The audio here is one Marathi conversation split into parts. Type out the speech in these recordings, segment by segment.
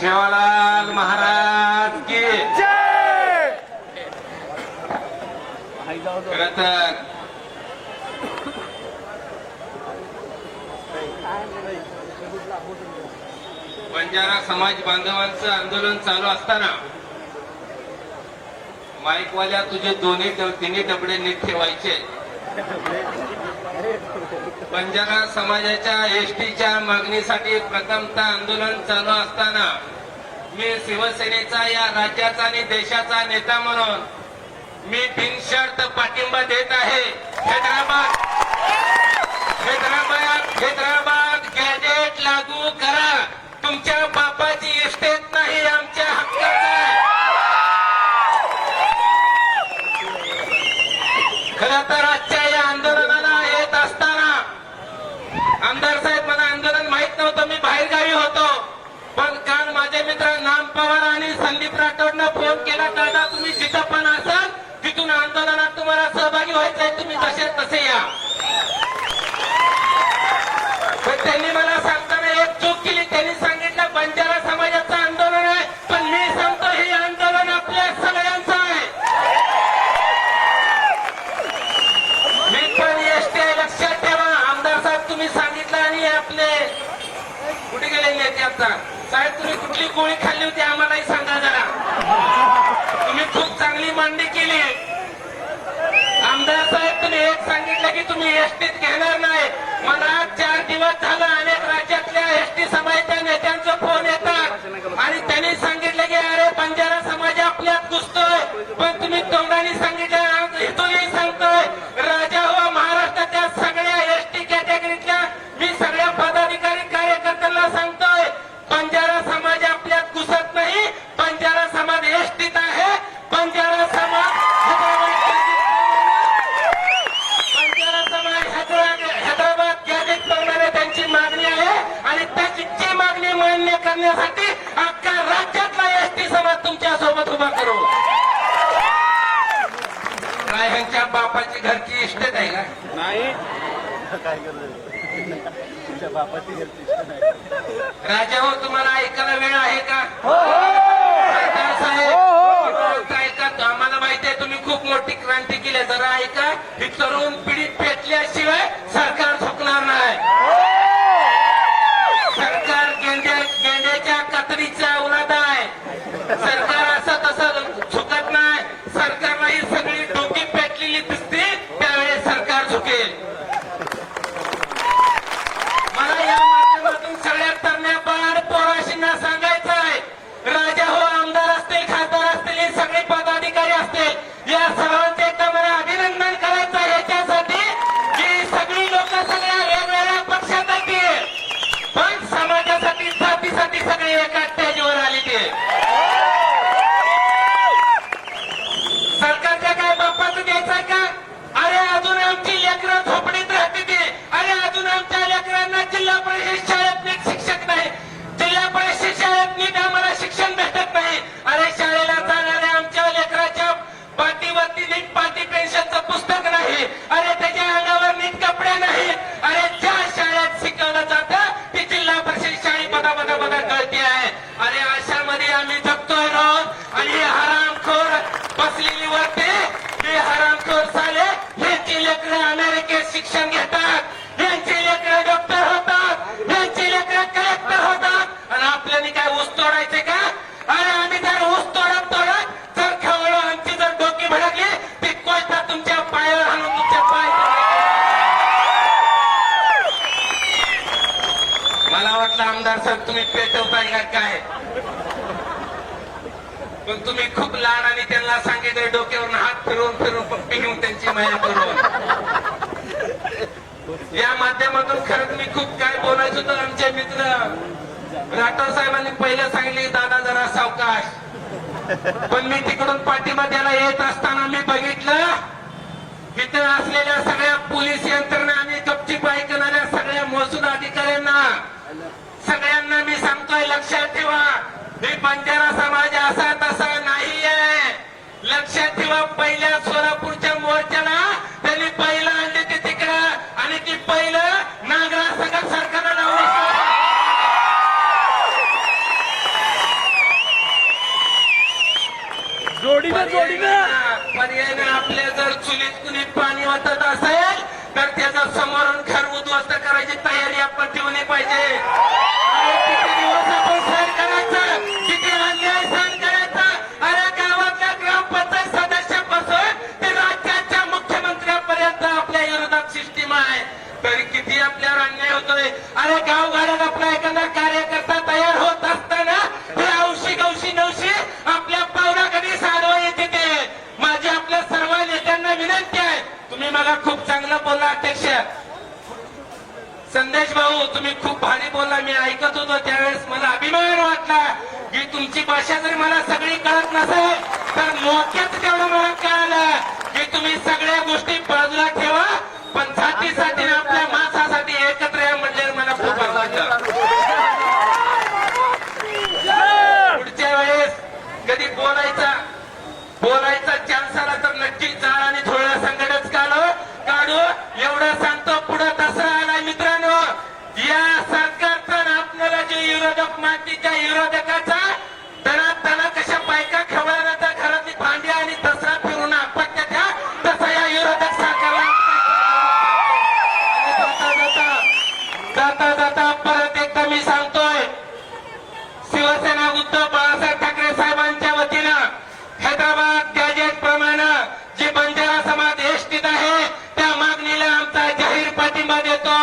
सेवालाल महाराज की खर तर बंजारा समाज बांधवांचं आंदोलन चालू असताना माईकवाल्या तुझे दोन्ही तिन्ही डबडे नीट ठेवायचे. बंजारा समाजाच्या एसटीच्या मागणीसाठी प्रथमतः आंदोलन चालू असताना मी शिवसेनेचा या राज्याचा आणि देशाचा नेता म्हणून मी बिनशर्त पाठिंबा देत आहे. हैदराबाद. हैदराबाद हैदराबाद गॅजेट लागू करा. तुमच्या बापाची इस्टेट नाही आमच्या हक्काचा आहे. खरं तर आजच्या या आंदोलनाला येत असताना आमदार साहेब मला आंदोलन माहीत नव्हतं मी बाहेर गावी होतो पण काल माझे मित्र नाम पवार आणि संदीप राठोडनं फोन केला दादा तुम्ही जिथं पण असाल. तिथून आंदोलनात तुम्हाला सहभागी व्हायचंय. तुम्ही जसे तसे या. त्यांनी मला सांगताना एक चूक केली. त्यांनी सांगितलं बंजारा समाजाचं आंदोलन आहे. पण मी सांगतो हे आंदोलन आपल्या सगळ्यांचं आहे. मी पण एसटी लक्षात ठेवा. आमदार साहेब तुम्ही सांगितलं आणि आपले कुठे गेले नेते आता? साहेब तुम्ही कुठली गोळी खाल्ली होती आम्हालाही सांगा जरा. तुम्ही खूप चांगली मांडणी केली आमदार साहेब तुम्ही एक सांगितलं की तुम्ही एसटीत घेणार नाही. मला चार दिवस झाला. करण्यासाठी अख्खा राज्यातला एसटी समाज तुमच्यासोबत उभा करू. काय ह्यांच्या बापाची घरची इस्टेट आहे का? नाही. काय करतो तुमच्या बापाची घरची इच्छा नाही राजा हो तुम्हाला ऐकायला वेळ आहे का? सरदार साहेब फक्त ऐका आम्हाला माहिती आहे तुम्ही खूप मोठी क्रांती केली. जरा ऐका ही तरुण पिढी पेटल्याशिवाय सरकार झुकणार नाही. तुम्ही पेटवताय का काय? पण तुम्ही खूप लहान आणि त्यांना सांगितलं डोक्यावरून हात फिरवून फिरवून पप्पी घेऊन त्यांची माया करून. या माध्यमातून खरंच मी खूप काय बोलायचं तर आमचे मित्र. राठोड साहेबांनी पहिलं सांगितले दादा जरा सावकाश. पण मी तिकडून पाठिंबा द्यायला येत असताना मी बघितलं तिथे असलेल्या सगळ्या पोलीस यंत्रणा आणि कपची पाय करणाऱ्या सगळ्या महसूल अधिकाऱ्यांना सगळ्यांना मी सांगतोय लक्षात ठेवा. मी बंजारा समाज असा तसा नाही लक्षात ठेवा पहिल्या सोलापूरच्या मोर्चाला त्यांनी पहिलं आणले ते तिकडं आणि ती पहिलं नागरा सगळं सरकारला लावलं. जोडीनं जोडीनं. आपल्या जर चुलीत कुणी पाणी वाटत असेल तुम्ही मला खूप चांगलं बोलला अध्यक्ष. संदेश भाऊ तुम्ही खूप भारी बोलला मी ऐकत होतो त्यावेळेस मला अभिमान वाटला. की तुमची भाषा जरी मला सगळी कळत नसेल तर मोक्यात तेवढं मला कळालं. की तुम्ही सगळ्या गोष्टी बाजूला ठेवा पण जातीसाठी आपल्या माणसासाठी एकत्र या म्हणजे मला खूप आवडलं. मातीच्या विरोधकाचा त्यांना त्यांना कशा बायका खवळल्या त्या घरातली भांडी आणि दसरा फिरून आपत्या द्या तसा या विरोधक सरकारला जाता जाता जाता जाता परत एकदा मी सांगतोय शिवसेना उद्धव बाळासाहेब ठाकरे साहेबांच्या वतीनं हैदराबाद गॅजेट प्रमाणे जे बंजारा समाज एसटीत आहे त्या मागणीला आमचा जाहीर पाठिंबा देतो.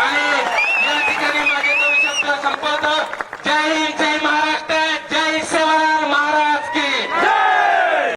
आणि या ठिकाणी माझे दोन संपवतो जय हिंद जय महाराज.